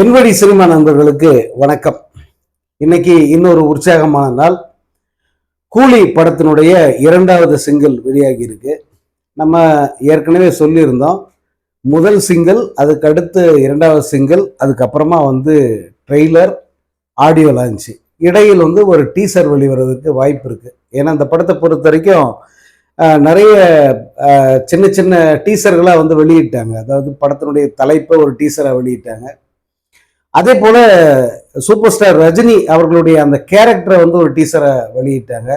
என்வழி cinema நண்பர்களுக்கு வணக்கம். இன்னைக்கு இன்னொரு உற்சாகமான நாள். கூலி படத்தினுடைய இரண்டாவது சிங்கிள் வெளியாகி இருக்கு. நம்ம ஏற்கனவே சொல்லியிருந்தோம். முதல் சிங்கிள் அதுக்கு அடுத்து இரண்டாவது சிங்கிள் அதுக்கப்புறமா வந்து ட்ரெய்லர் ஆடியோ லான்ச்சு இடையில் வந்து ஒரு டீசர் வெளிவரதுக்கு வாய்ப்பு இருக்கு. ஏன்னா அந்த படத்தை பொறுத்த வரைக்கும் நிறைய சின்ன சின்ன டீசர்களாக வந்து வெளியிட்டாங்க. அதாவது படத்தினுடைய தலைப்பை ஒரு டீசராக வெளியிட்டாங்க. அதே போல் சூப்பர் ஸ்டார் ரஜினி அவர்களுடைய அந்த கேரக்டரை வந்து ஒரு டீசரை வெளியிட்டாங்க.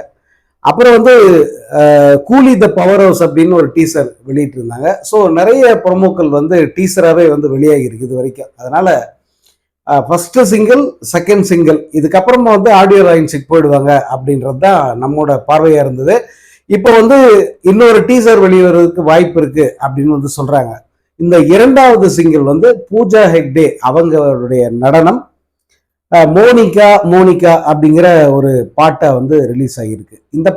அப்புறம் வந்து கூலி த பவர் ஹவுஸ் அப்படின்னு ஒரு டீசர் வெளியிட்டிருந்தாங்க. ஸோ நிறைய ப்ரொமோக்கள் வந்து டீசராகவே வந்து வெளியாகி இருக்குது இது வரைக்கும். அதனால் ஃபஸ்ட்டு சிங்கிள் செகண்ட் சிங்கிள் இதுக்கப்புறமா வந்து ஆடியோ லைன்ஸுக்கு போயிடுவாங்க அப்படின்றது தான் நம்மோட பார்வையாக இருந்தது. இப்போ வந்து இன்னொரு டீசர் வெளிவரதுக்கு வாய்ப்பு இருக்குது அப்படின்னு வந்து சொல்கிறாங்க இந்த இரண்டாவது சிங்கிள் வந்து பூஜா ஹெக்டே அவங்களுடைய நடனம் மோனிகா மோனிகா அப்படிங்கிற ஒரு பாட்டை வந்து ரிலீஸ் ஆகியிருக்கு. இந்த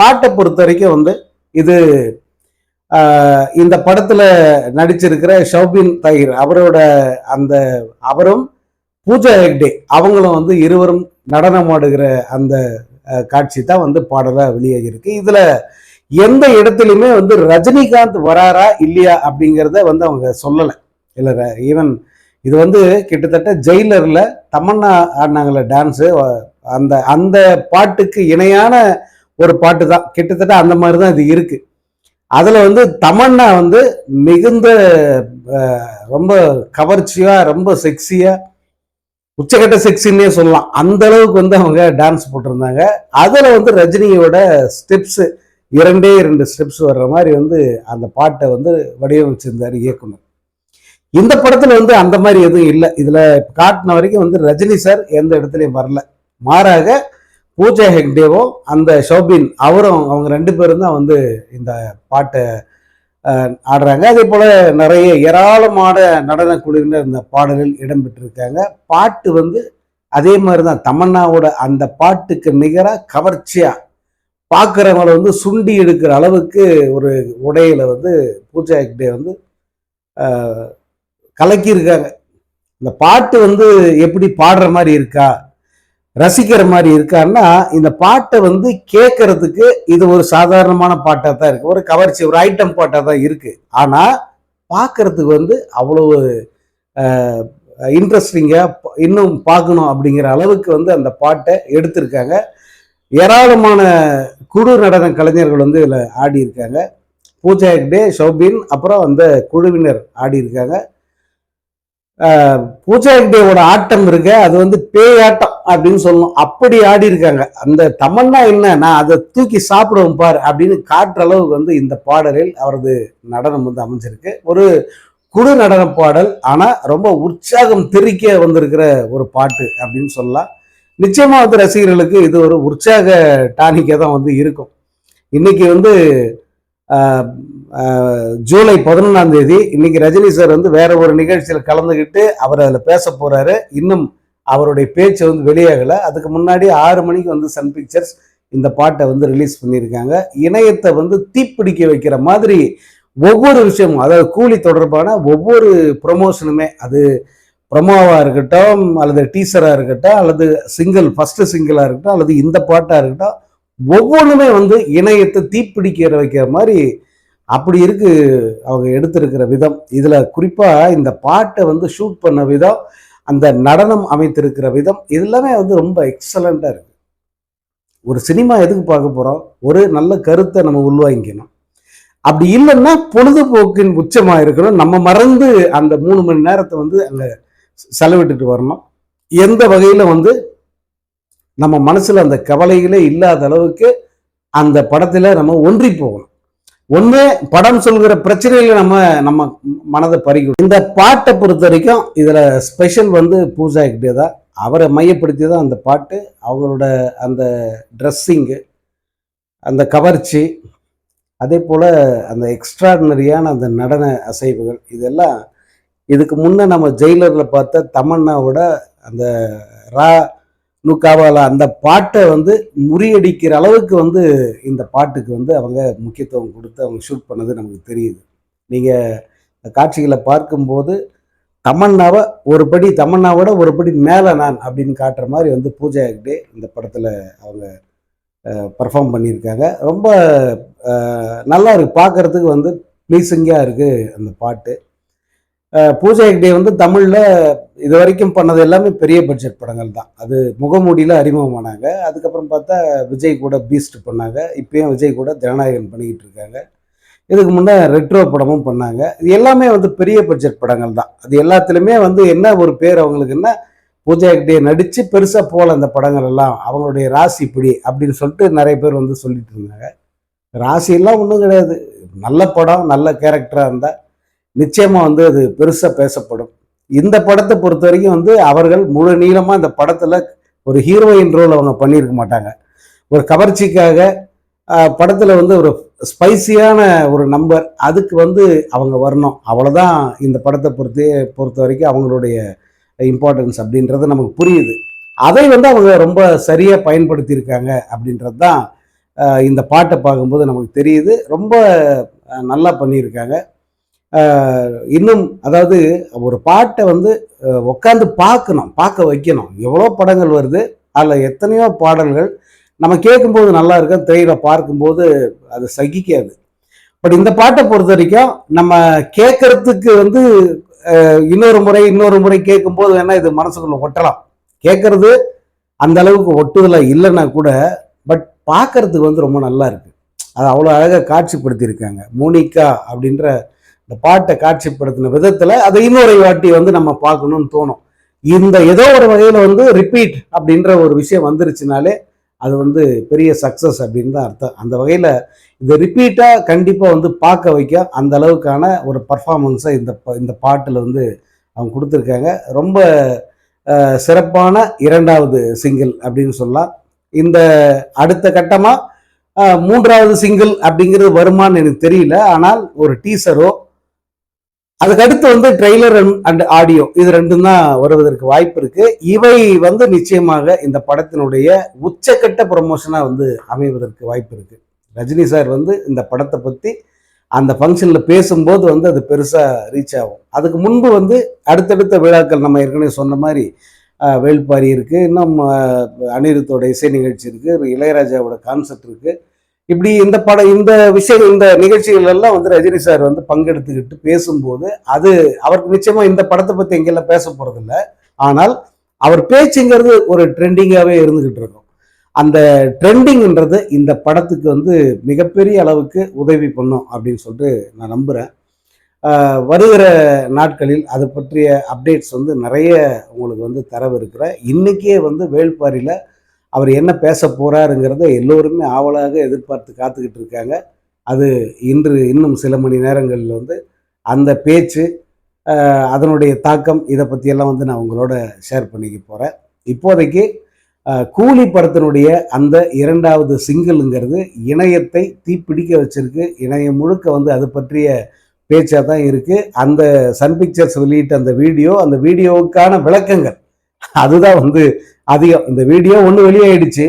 பாட்டை பொறுத்த வரைக்கும் வந்து இது இந்த படத்துல நடிச்சிருக்கிற ஷௌபின் தஹிர் அவரோட அந்த அவரும் பூஜா ஹெக்டே அவங்களும் வந்து இருவரும் நடனமாடுகிற அந்த காட்சி தான் வந்து பாடலா வெளியாகியிருக்கு. இதுல எந்த இடத்துலையுமே வந்து ரஜினிகாந்த் வராரா இல்லையா அப்படிங்கிறத வந்து அவங்க சொல்லலை. இல்லை ஈவன் இது வந்து கிட்டத்தட்ட ஜெயிலரில் தமன்னா ஆடினாங்கள டான்ஸு அந்த அந்த பாட்டுக்கு இணையான ஒரு பாட்டு தான். கிட்டத்தட்ட அந்த மாதிரி தான் இது இருக்குது அதில் வந்து தமன்னா வந்து மிகுந்த ரொம்ப கவர்ச்சியாக ரொம்ப செக்ஸியாக உச்சக்கட்ட செக்ஸின்னே சொல்லலாம். அந்த அளவுக்கு வந்து அவங்க டான்ஸ் போட்டிருந்தாங்க. அதில் வந்து ரஜினியோட ஸ்டெப்ஸு இரண்டே இரண்டு ஸ்டெப்ஸ் வர்ற மாதிரி வந்து அந்த பாட்டை வந்து வடிவமைச்சிருந்தாரு இயக்குனர். இந்த படத்துல வந்து அந்த மாதிரி எதுவும் இல்லை. இதுல காட்டின வரைக்கும் வந்து ரஜினி சார் எந்த இடத்துலையும் வரல. மாறாக பூஜா ஹெக்டேவும் அந்த ஷோபின் அவரும் அவங்க ரெண்டு பேரும் தான் வந்து இந்த பாட்டை ஆடுறாங்க. அதே போல நிறைய ஏராளமான நடன குழுவினர் இந்த பாடலில் இடம்பெற்றிருக்காங்க. பாட்டு வந்து அதே மாதிரி தான் தமன்னாவோட அந்த பாட்டுக்கு நிகராக கவர்ச்சியாக பார்க்குறவங்கள வந்து சுண்டி எடுக்கிற அளவுக்கு ஒரு உடையில வந்து பூஜா ஹெக்டே வந்து கலக்கியிருக்காங்க. இந்த பாட்டு வந்து எப்படி பாடுற மாதிரி இருக்கா ரசிக்கிற மாதிரி இருக்கான்னா இந்த பாட்டை வந்து கேட்கறதுக்கு இது ஒரு சாதாரணமான பாட்டாக தான் இருக்குது ஒரு கவர்ச்சி ஒரு ஐட்டம் பாட்டாக தான் இருக்குது ஆனால் பார்க்கறதுக்கு வந்து அவ்வளவு இன்ட்ரெஸ்டிங்காக இன்னும் பார்க்கணும் அப்படிங்கிற அளவுக்கு வந்து அந்த பாட்டை எடுத்திருக்காங்க. ஏராளமான குழு நடன கலைஞர்கள் வந்து இதில் ஆடி இருக்காங்க. பூஜா ஹெக்டே ஷௌபின் அப்புறம் அந்த குழுவினர் ஆடி இருக்காங்க. பூஜா ஹெக்டேவோட ஆட்டம் இருக்க அது வந்து பேயாட்டம் அப்படின்னு சொல்லணும். அப்படி ஆடி இருக்காங்க. அந்த தமன்னா என்ன? நான் அதை தூக்கி சாப்பிடுவோம் பார் அப்படின்னு காட்டுற அளவுக்கு வந்து இந்த பாடலில் அவரது நடனம் வந்து அமைஞ்சிருக்கு. ஒரு குழு நடன பாடல் ஆனால் ரொம்ப உற்சாகம் தெரிக்க வந்திருக்கிற ஒரு பாட்டு அப்படின்னு சொல்லலாம். நிச்சயமா வந்து ரசிகர்களுக்கு இது ஒரு உற்சாக டானிக்காக தான் வந்து இருக்கும். இன்னைக்கு வந்து ஜூலை பதினொன்றாம் தேதி இன்னைக்கு ரஜினி சார் வந்து வேற ஒரு நிகழ்ச்சியில் கலந்துக்கிட்டு அவர் அதில் பேச போறாரு. இன்னும் அவருடைய பேச்சு வந்து வெளியாகலை. அதுக்கு முன்னாடி ஆறு மணிக்கு வந்து சன் பிக்சர்ஸ் இந்த பாட்டை வந்து ரிலீஸ் பண்ணியிருக்காங்க. இணையத்தை வந்து தீப்பிடிக்க வைக்கிற மாதிரி ஒவ்வொரு விஷயமும் அதாவது கூலி தொடர்பான ஒவ்வொரு ப்ரொமோஷனுமே அது ப்ரொமோவாக இருக்கட்டும் அல்லது டீசராக இருக்கட்டும் அல்லது சிங்கிள் ஃபஸ்ட்டு சிங்கிளாக இருக்கட்டும் அல்லது இந்த பாட்டாக இருக்கட்டும் ஒவ்வொன்றுமே வந்து இணையத்தை தீப்பிடிக்கிற வைக்கிற மாதிரி அப்படி இருக்கு அவங்க எடுத்திருக்கிற விதம். இதில் குறிப்பாக இந்த பாட்டை வந்து ஷூட் பண்ண விதம் அந்த நடனம் அமைத்திருக்கிற விதம் இதெல்லாமே வந்து ரொம்ப எக்ஸலண்ட்டாக இருக்கு. ஒரு சினிமா எதுக்கு பார்க்க போகிறோம் ஒரு நல்ல கருத்தை நம்ம உள்வாங்கிக்கணும். அப்படி இல்லைன்னா பொழுதுபோக்கின் உச்சமாக இருக்கணும். நம்ம மறந்து அந்த மூணு மணி நேரத்தை வந்து அங்கே செலவிட்டுட்டு வரணும். எந்த வகையில் வந்து நம்ம மனசில் அந்த கவலைகளே இல்லாத அளவுக்கு அந்த படத்தில் நம்ம ஒன்றி போகணும். ஒன்று படம் சொல்கிற பிரச்சனைகளை நம்ம நம்ம மனதை பறிக்கணும். இந்த பாட்டை பொறுத்த வரைக்கும் இதில் ஸ்பெஷல் வந்து பூஜா கிட்டே தான் அவரை மையப்படுத்தி தான் அந்த பாட்டு. அவங்களோட அந்த ட்ரெஸ்ஸிங்கு அந்த கவர்ச்சி அதே போல் அந்த எக்ஸ்ட்ராடினரியான அந்த நடன அசைவுகள் இதெல்லாம் இதுக்கு முன்னே நம்ம ஜெயிலரில் பார்த்த தமன்னாவோட அந்த ரா நுக்காவாலா அந்த பாட்டை வந்து முறியடிக்கிற அளவுக்கு வந்து இந்த பாட்டுக்கு வந்து அவங்க முக்கியத்துவம் கொடுத்து அவங்க ஷூட் பண்ணது நமக்கு தெரியுது. நீங்கள் காட்சிகளை பார்க்கும்போது தமன்னாவை ஒரு படி தமன்னாவோட ஒரு படி மேலே நான் அப்படின்னு காட்டுற மாதிரி வந்து பூஜா ஹெக்டே இந்த படத்தில் அவங்க பர்ஃபார்ம் பண்ணியிருக்காங்க. ரொம்ப நல்லா இருக்குது பார்க்கறதுக்கு வந்து ப்ளீஸிங்காக இருக்குது அந்த பாட்டு. பூஜா ஹெக்டே வந்து தமிழில் இது வரைக்கும் பண்ணது எல்லாமே பெரிய பட்ஜெட் படங்கள் தான். அது முகமூடியில் அறிமுகமானாங்க. அதுக்கப்புறம் பார்த்தா விஜய் கூட பீஸ்ட் பண்ணாங்க. இப்பயும் விஜய் கூட ஜனநாயகன் பண்ணிக்கிட்டு இருக்காங்க. இதுக்கு முன்னே ரெட்ரோ படமும் பண்ணாங்க. இது எல்லாமே வந்து பெரிய பட்ஜெட் படங்கள் தான். அது எல்லாத்துலேயுமே வந்து என்ன ஒரு பேர் அவங்களுக்கு என்ன? பூஜா ஹெக்டே நடித்து பெருசாக போகல அந்த படங்கள் எல்லாம். அவங்களுடைய ராசி இப்படி அப்படின்னு சொல்லிட்டு நிறைய பேர் வந்து சொல்லிட்டு இருந்தாங்க. ராசியெல்லாம் ஒன்றும் கிடையாது. நல்ல படம் நல்ல கேரக்டராக இருந்தால் நிச்சயமாக வந்து அது பெருசாக பேசப்படும். இந்த படத்தை பொறுத்த வரைக்கும் வந்து அவர்கள் முழு நீளமாக இந்த படத்தில் ஒரு ஹீரோயின் ரோல் அவங்க பண்ணியிருக்க மாட்டாங்க. ஒரு கவர்ச்சிக்காக படத்தில் வந்து ஒரு ஸ்பைசியான ஒரு நம்பர் அதுக்கு வந்து அவங்க வரணும். அவ்வளோதான் இந்த படத்தை பொறுத்து பொறுத்த வரைக்கும் அவங்களுடைய இம்பார்ட்டன்ஸ் அப்படின்றது நமக்கு புரியுது. அதை வந்து அவங்க ரொம்ப சரியாக பயன்படுத்தியிருக்காங்க அப்படின்றது தான் இந்த பாட்டை பார்க்கும்போது நமக்கு தெரியுது. ரொம்ப நல்லா பண்ணியிருக்காங்க. இன்னும் அதாவது ஒரு பாட்டை வந்து உட்காந்து பார்க்கணும் பார்க்க வைக்கணும். எவ்வளோ படங்கள் வருது அதில் எத்தனையோ பாடல்கள் நம்ம கேட்கும்போது நல்லா இருக்கும் திரையில பார்க்கும்போது அது சகிக்காது. பட் இந்த பாட்டை பொறுத்த வரைக்கும் நம்ம கேட்கறதுக்கு வந்து இன்னொரு முறை இன்னொரு முறை கேட்கும்போது வேணா இது மனசுக்குள்ள ஒட்டலாம். கேட்கறது அந்த அளவுக்கு ஒட்டுதலாக இல்லைன்னா கூட பட் பார்க்கறதுக்கு வந்து ரொம்ப நல்லா இருக்கு. அது அவ்வளோ அழகாக காட்சிப்படுத்தியிருக்காங்க. மோனிகா அப்படின்ற இந்த பாட்டை காட்சிப்படுத்தின விதத்தில் அதை இன்னொரு வாட்டி வந்து நம்ம பார்க்கணும்னு தோணும். இந்த ஏதோ ஒரு வகையில் வந்து ரிப்பீட் அப்படின்ற ஒரு விஷயம் வந்துருச்சுனாலே அது வந்து பெரிய சக்ஸஸ் அப்படின்னு தான் அர்த்தம். அந்த வகையில் இந்த ரிப்பீட்டாக கண்டிப்பாக வந்து பார்க்க வைக்க அந்த அளவுக்கான ஒரு பர்ஃபார்மன்ஸை இந்த இந்த பாட்டில் வந்து அவங்க கொடுத்துருக்காங்க. ரொம்ப சிறப்பான இரண்டாவது சிங்கிள் அப்படின்னு சொல்லலாம். இந்த அடுத்த கட்டமாக மூன்றாவது சிங்கிள் அப்படிங்கிறது வருமான்னு எனக்கு தெரியல. ஆனால் ஒரு டீசரோ அதுக்கடுத்து வந்து ட்ரெய்லர் அண்ட் ஆடியோ இது ரெண்டும் தான் வருவதற்கு வாய்ப்பு இருக்கு. இவை வந்து நிச்சயமாக இந்த படத்தினுடைய உச்சக்கட்ட ப்ரொமோஷனா வந்து அமைவதற்கு வாய்ப்பு இருக்கு. ரஜினி சார் வந்து இந்த படத்தை பத்தி அந்த ஃபங்க்ஷனில் பேசும்போது வந்து அது பெருசாக ரீச் ஆகும். அதுக்கு முன்பு வந்து அடுத்தடுத்த விழாக்கள் நம்ம ஏற்கனவே சொன்ன மாதிரி வேள்பாரி இருக்குது இன்னும் அனிருத்தோட இசை நிகழ்ச்சி இருக்குது இளையராஜாவோட கான்செர்ட் இருக்குது இப்படி இந்த படம் இந்த விஷயம் இந்த நிகழ்ச்சிகள் எல்லாம் வந்து ரஜினி சார் வந்து பங்கெடுத்துக்கிட்டு பேசும்போது அது அவருக்கு நிச்சயமா இந்த படத்தை பத்தி எங்கெல்லாம் பேச போறதில்ல. ஆனால் அவர் பேச்சுங்கிறது ஒரு ட்ரெண்டிங்காகவே இருந்துகிட்டு இருக்கும். அந்த ட்ரெண்டிங்ன்றது இந்த படத்துக்கு வந்து மிகப்பெரிய அளவுக்கு உதவி பண்ணும் அப்படின்னு சொல்லிட்டு நான் நம்புகிறேன் வருகிற நாட்களில் அது பற்றிய அப்டேட்ஸ் வந்து நிறைய உங்களுக்கு வந்து தரவு இருக்கிற இன்றைக்கே வந்து வேள்பாரியில் அவர் என்ன பேச போகிறாருங்கிறத எல்லோருமே ஆவலாக எதிர்பார்த்து காத்துக்கிட்டு இருக்காங்க. அது இன்று இன்னும் சில மணி நேரங்களில் வந்து அந்த பேச்சு அதனுடைய தாக்கம் இதை பற்றியெல்லாம் வந்து நான் உங்களோட ஷேர் பண்ணிக்க போகிறேன் இப்போதைக்கு கூலி படத்தினுடைய அந்த இரண்டாவது சிங்கிள்ங்கிறது இணையத்தை தீப்பிடிக்க வச்சிருக்கு. இணையம் முழுக்க வந்து அது பற்றிய பேச்சாக தான் இருக்குது அந்த சன் பிக்சர்ஸ் வெளியிட்ட அந்த வீடியோ அந்த வீடியோவுக்கான விளக்கங்கள். அதுதான் வந்து அதிகம். இந்த வீடியோ ஒன்று வெளியாயிடுச்சு.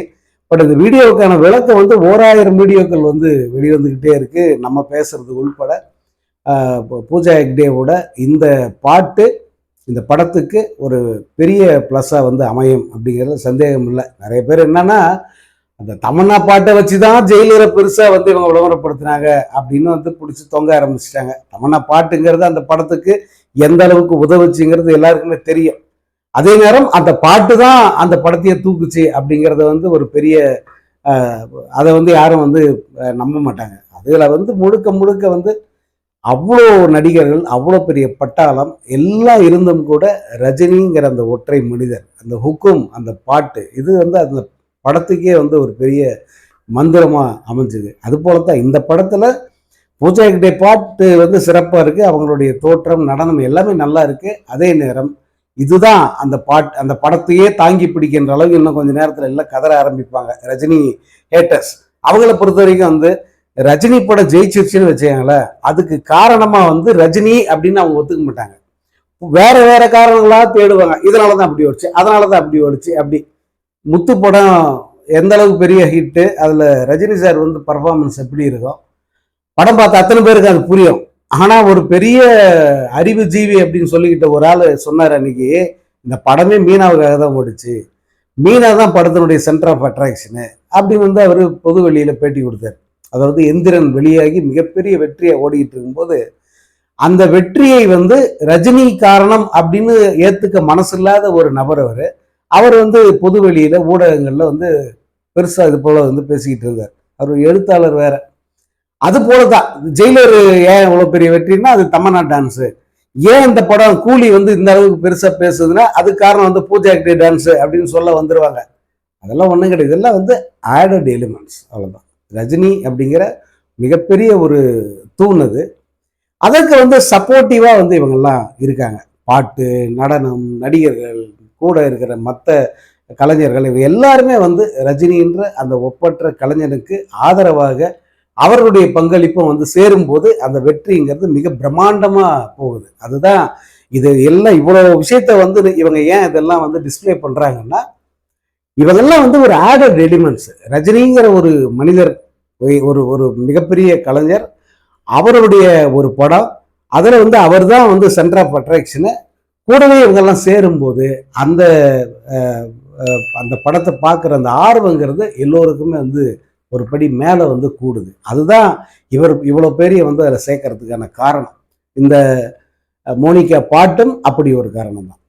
பட் இந்த வீடியோவுக்கான விளக்கம் வந்து ஓராயிரம் வீடியோக்கள் வந்து வெளிவந்துக்கிட்டே இருக்குது நம்ம பேசுறது உள்பட பூ- பூஜா ஹெக்டேவோட இந்த பாட்டு இந்த படத்துக்கு ஒரு பெரிய ப்ளஸ்ஸாக வந்து அமையும் அப்படிங்கிறது சந்தேகம் இல்லை. நிறைய பேர் என்னன்னா அந்த தமன்னா பாட்டை வச்சு தான் ஜெயிலரை பெருசாக வந்து இவங்க விளம்பரப்படுத்தினாங்க அப்படின்னு வந்து பிடிச்சி தொங்க ஆரம்பிச்சிட்டாங்க. தமன்னா பாட்டுங்கிறது அந்த படத்துக்கு எந்த அளவுக்கு உதவுச்சுங்கிறது எல்லாருக்குமே தெரியும். அதே நேரம் அந்த பாட்டு தான் அந்த படத்தையே தூக்குச்சு அப்படிங்கிறத வந்து ஒரு பெரிய அதை வந்து யாரும் வந்து நம்ப மாட்டாங்க. அதில் வந்து முழுக்க முழுக்க வந்து அவ்வளோ நடிகர்கள் அவ்வளோ பெரிய பட்டாளம் எல்லாம் இருந்தும் கூட ரஜினிங்கிற அந்த ஒற்றை மனிதர் அந்த ஹுக்கும் அந்த பாட்டு இது வந்து அந்த படத்துக்கே வந்து ஒரு பெரிய மந்திரமாக அமைஞ்சுது. அது போல தான் இந்த படத்தில் பூஜா ஹெக்டே பாட்டு வந்து சிறப்பாக இருக்குது அவங்களுடைய தோற்றம் நடனம் எல்லாமே நல்லா இருக்குது அதே நேரம் இதுதான் அந்த பாட் அந்த படத்தையே தாங்கி பிடிக்கின்ற அளவுக்கு இன்னும் கொஞ்சம் நேரத்தில் எல்லாம் கதற ஆரம்பிப்பாங்க. ரஜினி ஹேட்டர்ஸ் அவங்கள பொறுத்த வரைக்கும் வந்து ரஜினி படம் ஜெயிச்சிருச்சுன்னு வச்சுக்கோங்களேன் அதுக்கு காரணமாக வந்து ரஜினி அப்படின்னு அவங்க ஒத்துக்க மாட்டாங்க. வேற வேற காரணங்களாக தேடுவாங்க. இதனால தான் அப்படி ஓடிச்சு அதனால தான் அப்படி ஓடிச்சு அப்படி. முத்து படம் எந்த அளவுக்கு பெரிய ஹிட்டு அதில் ரஜினி சார் வந்து பர்ஃபார்மன்ஸ் எப்படி இருக்கும் படம் பார்த்த அத்தனை பேருக்கு அது புரியும். ஆனால் ஒரு பெரிய அறிவு ஜீவி அப்படின்னு சொல்லிக்கிட்ட ஒரு ஆள் சொன்னார் அன்னைக்கு இந்த படமே மீனாவுக்காக தான் ஓடிச்சு. மீனா தான் படத்தினுடைய சென்டர் ஆஃப் அட்ராக்ஷனு அப்படின்னு வந்து அவர் பொது வெளியில் பேட்டி கொடுத்தார். அதாவது எந்திரன் வெளியாகி மிகப்பெரிய வெற்றியை ஓடிக்கிட்டு இருக்கும்போது அந்த வெற்றியை வந்து ரஜினி காரணம் அப்படின்னு ஏற்றுக்க மனசில்லாத ஒரு நபர் அவர். அவர் வந்து பொது வெளியில் ஊடகங்களில் வந்து பெருசாக இது போல் வந்து பேசிக்கிட்டு இருந்தார். அவர் எழுத்தாளர் வேறு. அது போலதான் ஜெயிலர் ஏன் இவ்வளோ பெரிய வெற்றின்னா அது தமன்னா டான்ஸ் ஏன் இந்த படம் கூலி வந்து இந்த அளவுக்கு பெருசாக பேசுதுன்னா அது காரணம் வந்து பூஜா ஆக்டே டான்ஸு அப்படின்னு சொல்ல வந்துருவாங்க. அதெல்லாம் ஒன்றும் கிடையாது. இதெல்லாம் வந்து ஆடட் எலிமெண்ட்ஸ் அவ்வளோதான் ரஜினி அப்படிங்கிற மிகப்பெரிய ஒரு தூண் அது. அதற்கு வந்து சப்போர்ட்டிவாக வந்து இவங்கெல்லாம் இருக்காங்க. பாட்டு நடனம் நடிகர்கள் கூட இருக்கிற மற்ற கலைஞர்கள் இவங்க எல்லாருமே வந்து ரஜினின்ற அந்த ஒப்பற்ற கலைஞனுக்கு ஆதரவாக அவர்களுடைய பங்களிப்பும் வந்து சேரும்போது அந்த வெற்றிங்கிறது மிக பிரம்மாண்டமாக போகுது. அதுதான் இது எல்லாம் இவ்வளோ விஷயத்த வந்து இவங்க ஏன் இதெல்லாம் வந்து டிஸ்ப்ளே பண்ணுறாங்கன்னா இவங்கெல்லாம் வந்து ஒரு ஆடட் எலிமெண்ட்ஸ் ரஜினிங்கிற ஒரு மனிதர் ஒரு ஒரு மிகப்பெரிய கலைஞர் அவருடைய ஒரு படம் அதில் வந்து அவர் தான் வந்து சென்டர் ஆஃப் அட்ராக்ஷனு கூடவே இவங்கெல்லாம் சேரும்போது அந்த அந்த படத்தை பார்க்குற அந்த ஆர்வங்கிறது எல்லோருக்குமே வந்து ஒரு படி மேலே வந்து கூடுது. அதுதான் இவர் இவ்வளோ பெரிய வந்து அதில் சேர்க்கறதுக்கான காரணம். இந்த மோனிகா பாட்டும் அப்படி ஒரு காரணம் தான்